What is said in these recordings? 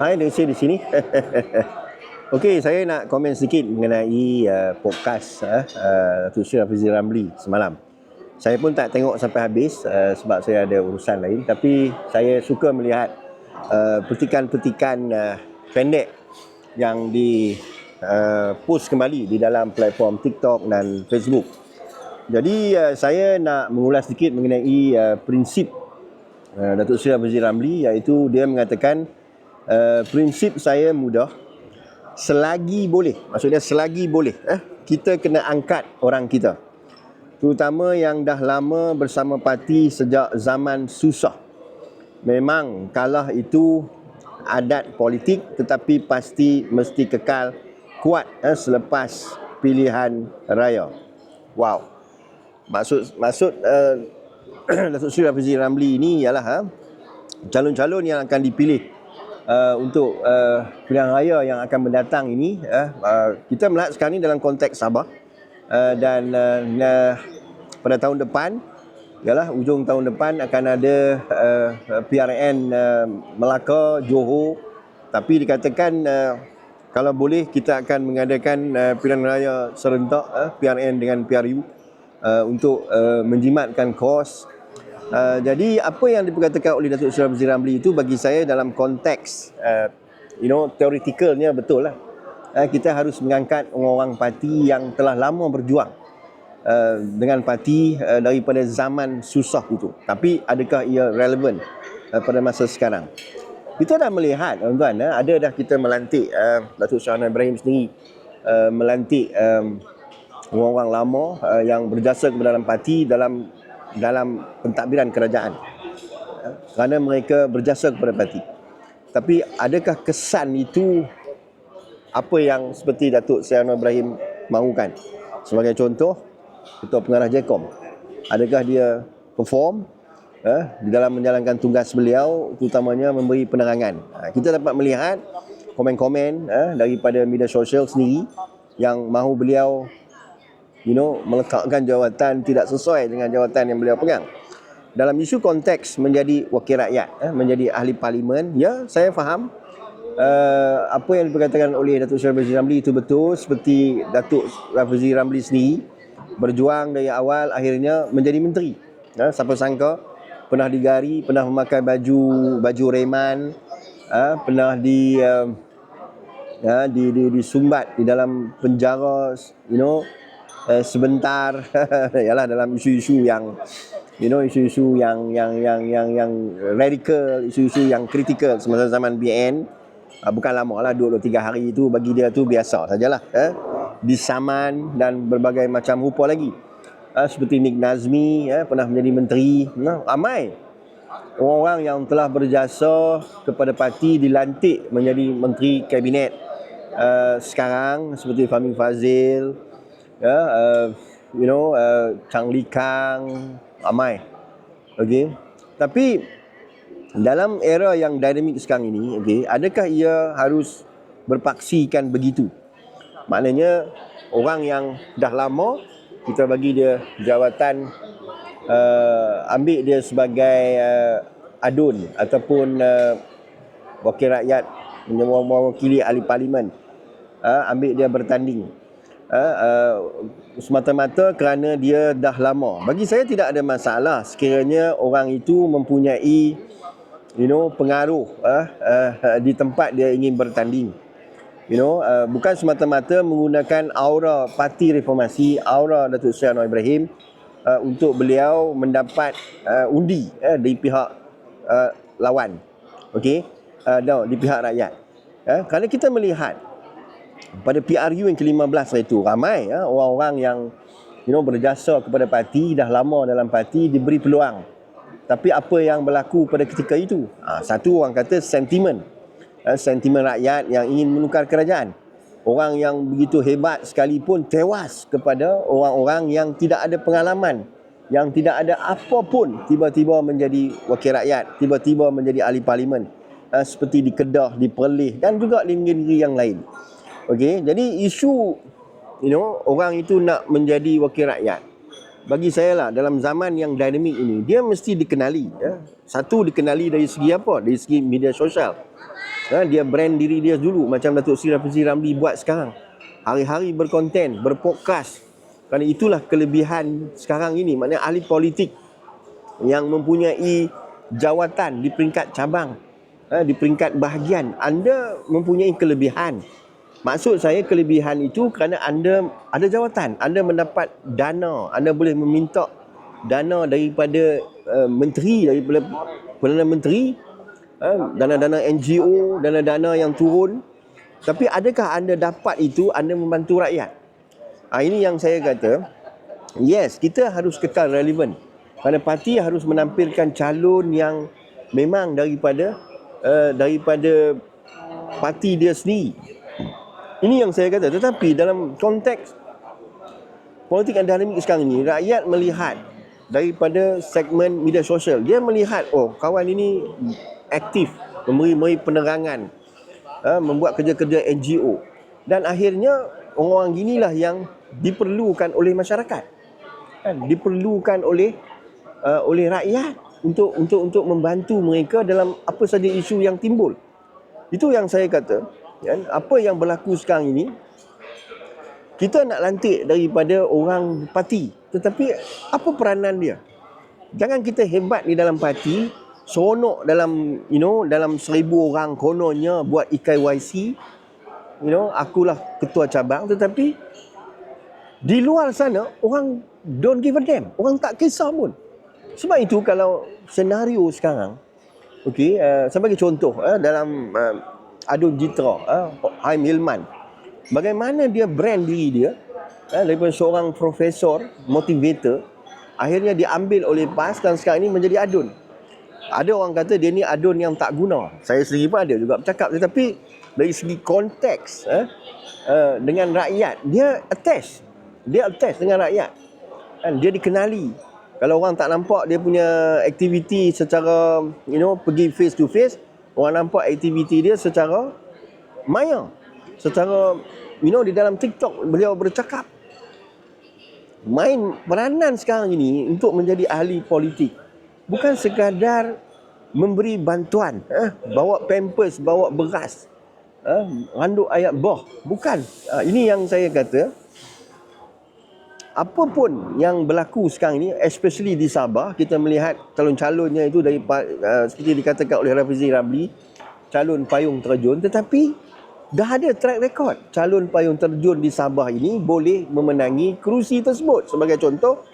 Hai, dengan saya di sini. Okey, saya nak komen sedikit mengenai uh, podcast uh, uh, Datuk Sri Hafizi Ramli semalam. Saya pun tak tengok sampai habis uh, sebab saya ada urusan lain tapi saya suka melihat uh, petikan-petikan uh, pendek yang di uh, post kembali di dalam platform TikTok dan Facebook. Jadi uh, saya nak mengulas sedikit mengenai uh, prinsip uh, Datuk Sri Hafizi Ramli iaitu dia mengatakan uh, prinsip saya mudah. Selagi boleh. Maksudnya selagi boleh eh kita kena angkat orang kita. Terutama yang dah lama bersama parti sejak zaman susah. Memang kalah itu adat politik tetapi pasti mesti kekal kuat eh, selepas pilihan raya. Wow. Maksud maksud uh, Datuk Sri Rafizi Ramli ini ialah ha, calon-calon yang akan dipilih uh, untuk uh, pilihan raya yang akan mendatang ini uh, uh, kita melihat sekarang ini dalam konteks Sabah uh, dan uh, uh, pada tahun depan ialah ujung tahun depan akan ada uh, PRN uh, Melaka, Johor. Tapi dikatakan uh, kalau boleh kita akan mengadakan uh, pilihan raya serentak uh, PRN dengan PRU uh, untuk uh, menjimatkan kos Uh, jadi apa yang diperkatakan oleh Datuk Seri Abdul Ramli itu bagi saya dalam konteks uh, you know teoretikalnya betul lah. Uh, kita harus mengangkat orang-orang parti yang telah lama berjuang uh, dengan parti uh, daripada zaman susah itu. Tapi adakah ia relevan uh, pada masa sekarang? Kita dah melihat tuan-tuan uh, ada dah kita melantik uh, Datuk Syahna Ibrahim sendiri uh, melantik um, orang-orang lama uh, yang berjasa kepada dalam parti dalam dalam pentadbiran kerajaan. Kerana mereka berjasa kepada parti tapi adakah kesan itu apa yang seperti Datuk Anwar Ibrahim mahukan? Sebagai contoh Ketua Pengarah JECOM adakah dia perform eh, di dalam menjalankan tugas beliau terutamanya memberi penerangan? Ha, kita dapat melihat komen-komen eh, daripada media sosial sendiri yang mahu beliau you know meletakkan jawatan tidak sesuai dengan jawatan yang beliau pegang. Dalam isu konteks menjadi wakil rakyat eh, menjadi ahli parlimen ya saya faham uh, apa yang diperkatakan oleh Datuk Syarif Ramli itu betul seperti Datuk Rafizi Ramli sendiri berjuang dari awal akhirnya menjadi menteri. Ya, siapa sangka pernah digari pernah memakai baju baju reman uh, pernah di uh, ya, di, di disumbat di dalam penjara you know uh, sebentar. Yalah dalam isu-isu yang you know isu-isu yang yang yang yang yang radikal isu-isu yang kritikal semasa zaman BN uh, bukan lama lah 2 3 hari itu bagi dia tu biasa sajalah eh. Disaman dan berbagai macam rupa lagi. Uh, seperti Nick Nazmi eh, pernah menjadi menteri. Nah, ramai. Orang-orang yang telah berjasa kepada parti dilantik menjadi menteri kabinet. Uh, sekarang seperti Fahmi Fazil ya uh, you know uh, Chang Li Kang ramai. Okey tapi dalam era yang dinamik sekarang ini okey adakah ia harus berpaksikan begitu? Maknanya orang yang dah lama kita bagi dia jawatan uh, ambil dia sebagai uh, adun ataupun uh, wakil rakyat mewakili ahli parlimen. Uh, ambil dia bertanding uh, uh, semata-mata kerana dia dah lama. Bagi saya tidak ada masalah sekiranya orang itu mempunyai you know pengaruh uh, uh, di tempat dia ingin bertanding. You know, uh, bukan semata-mata menggunakan aura parti reformasi, aura Datuk Seri Anwar Ibrahim uh, untuk beliau mendapat uh, undi uh, dari pihak uh, lawan. Okey. Uh, no, di pihak rakyat. Uh, kerana kita melihat pada PRU yang ke-15 itu ramai ya, orang-orang yang you know berjasa kepada parti dah lama dalam parti diberi peluang. Tapi apa yang berlaku pada ketika itu? Ha, satu orang kata sentimen. Ha, sentimen rakyat yang ingin menukar kerajaan. Orang yang begitu hebat sekalipun tewas kepada orang-orang yang tidak ada pengalaman yang tidak ada apa pun tiba-tiba menjadi wakil rakyat tiba-tiba menjadi ahli parlimen. Ha, seperti di Kedah, di Perlis dan juga di negeri-negeri yang lain Okey, jadi isu you know orang itu nak menjadi wakil rakyat. Bagi saya lah dalam zaman yang dinamik ini dia mesti dikenali ya. Satu dikenali dari segi apa? Dari segi media sosial. Ha, dia brand diri dia dulu macam Datuk Sri Rafizi Ramli buat sekarang. Hari-hari berkonten, berpodcast. Kerana itulah kelebihan sekarang ini. Maknanya ahli politik yang mempunyai jawatan di peringkat cabang, ha, di peringkat bahagian. Anda mempunyai kelebihan. Maksud saya kelebihan itu kerana anda ada jawatan. Anda mendapat dana. Anda boleh meminta dana daripada uh, menteri, daripada Perdana Menteri Eh, dana-dana NGO, dana-dana yang turun. Tapi adakah anda dapat itu anda membantu rakyat? Ha, ini yang saya kata, yes, kita harus kekal relevan. Kerana parti harus menampilkan calon yang memang daripada uh, daripada parti dia sendiri. Ini yang saya kata. Tetapi dalam konteks politik dan dinamik sekarang ini, rakyat melihat daripada segmen media sosial. Dia melihat, oh kawan ini aktif memberi-memberi penerangan uh, membuat kerja-kerja NGO dan akhirnya orang-orang ginilah yang diperlukan oleh masyarakat. Kan? Diperlukan oleh uh, oleh rakyat untuk untuk untuk membantu mereka dalam apa saja isu yang timbul. Itu yang saya kata kan apa yang berlaku sekarang ini kita nak lantik daripada orang parti. Tetapi apa peranan dia? Jangan kita hebat di dalam parti seronok dalam you know dalam seribu orang kononnya buat IKYC you know akulah ketua cabang. Tetapi di luar sana orang don't give a damn. Orang tak kisah pun. Sebab itu kalau senario sekarang okey uh, sebagai contoh uh, dalam uh, Adun Jitra uh, Haim Hilman bagaimana dia brand diri dia uh, daripada seorang profesor motivator akhirnya diambil oleh PAS dan sekarang ini menjadi adun ada orang kata dia ni adun yang tak guna. Saya sendiri pun ada juga bercakap. Tetapi dari segi konteks uh, dengan rakyat, dia attach. Dia attach dengan rakyat. Kan? Dia dikenali. Kalau orang tak nampak dia punya aktiviti secara, you know, pergi face to face, orang nampak aktiviti dia secara maya. Secara, you know, di dalam TikTok beliau bercakap. Main peranan sekarang ini untuk menjadi ahli politik bukan sekadar memberi bantuan eh, bawa pampers bawa beras eh, randuk ayat boh bukan uh, ini yang saya kata apa pun yang berlaku sekarang ini especially di Sabah kita melihat calon-calonnya itu dari uh, seperti dikatakan oleh Rafizi Ramli calon payung terjun. Tetapi dah ada track record. Calon payung terjun di Sabah ini boleh memenangi kerusi tersebut. Sebagai contoh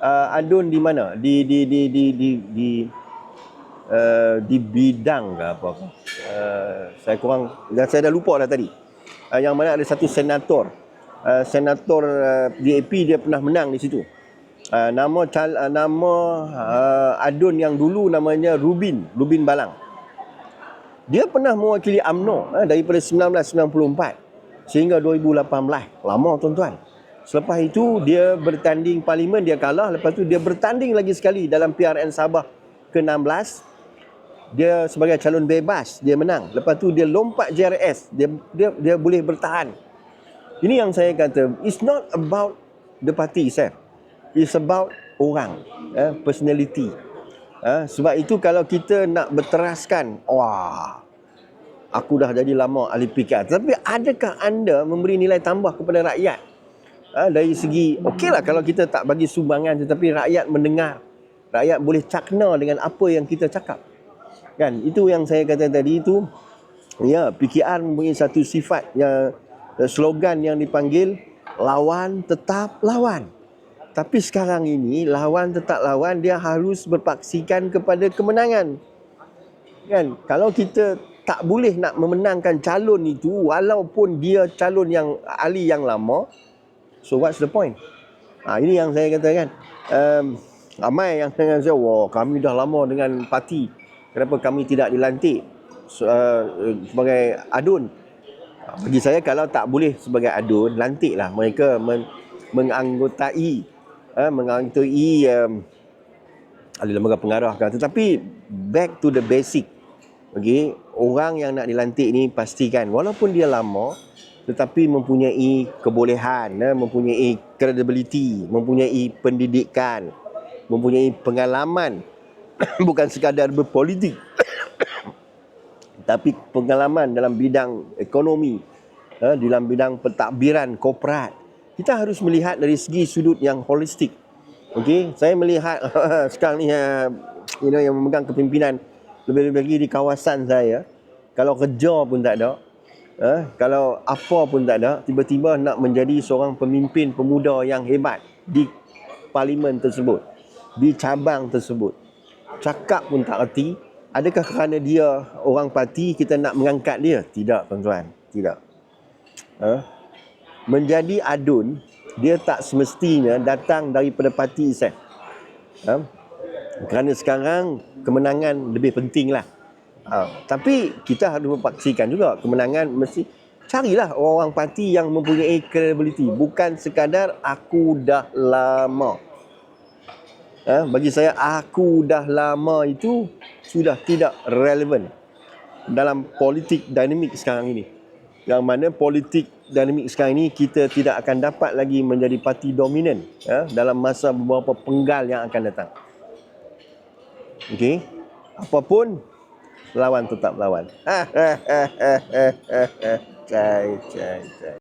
uh, adun di mana? Di di di di di di uh, di bidang ke apa uh, saya kurang saya dah lupa dah tadi. Uh, yang mana ada satu senator uh, senator uh, DAP dia pernah menang di situ. Uh, nama cal uh, nama uh, adun yang dulu namanya Rubin Rubin Balang. Dia pernah mewakili AMNO uh, daripada 1994 sehingga 2018 lama tuan-tuan. Selepas itu dia bertanding parlimen dia kalah. Lepas tu dia bertanding lagi sekali dalam PRN Sabah ke-16 dia sebagai calon bebas dia menang. Lepas tu dia lompat JRS dia dia dia boleh bertahan ini yang saya kata it's not about the party itself. It's about orang eh, personality. Eh, sebab itu kalau kita nak berteraskan wah aku dah jadi lama ahli PKR tapi adakah anda memberi nilai tambah kepada rakyat? Ha, dari segi okeylah kalau kita tak bagi sumbangan tetapi rakyat mendengar. Rakyat boleh cakna dengan apa yang kita cakap. Kan? Itu yang saya kata tadi itu ya PKR mempunyai satu sifat yang eh, slogan yang dipanggil lawan tetap lawan tapi sekarang ini lawan tetap lawan dia harus berpaksikan kepada kemenangan kan kalau kita tak boleh nak memenangkan calon itu walaupun dia calon yang ahli yang lama So what's the point? Ha, ini yang saya katakan. Um, ramai yang dengan saya, wah kami dah lama dengan parti. Kenapa kami tidak dilantik uh, sebagai adun? Bagi saya kalau tak boleh sebagai adun, lantiklah mereka men, menganggotai uh, menganggotai um, ahli lembaga pengarah kan. Tetapi back to the basic. Okay, orang yang nak dilantik ni pastikan walaupun dia lama, tetapi mempunyai kebolehan, eh, mempunyai credibility, mempunyai pendidikan, mempunyai pengalaman, bukan sekadar berpolitik. tapi pengalaman dalam bidang ekonomi, eh, dalam bidang pentadbiran korporat, kita harus melihat dari segi sudut yang holistik. Okey, saya melihat sekarang ni uh, you know yang memegang kepimpinan lebih-lebih lagi di kawasan saya, kalau kerja pun tak ada, eh, kalau apa pun tak ada, tiba-tiba nak menjadi seorang pemimpin pemuda yang hebat di parlimen tersebut, di cabang tersebut. Cakap pun tak erti, adakah kerana dia orang parti kita nak mengangkat dia? Tidak, tuan-tuan. Tidak. Eh? Menjadi adun, dia tak semestinya datang daripada parti saya. Eh? Kerana sekarang kemenangan lebih penting lah. Ha, tapi kita harus mempaksikan juga kemenangan mesti carilah orang-orang parti yang mempunyai credibility bukan sekadar aku dah lama. Ha, bagi saya aku dah lama itu sudah tidak relevan dalam politik dinamik sekarang ini. Yang mana politik dinamik sekarang ini kita tidak akan dapat lagi menjadi parti dominan ya, dalam masa beberapa penggal yang akan datang. Okey. Apapun lawan tetap lawan. cai cai cai.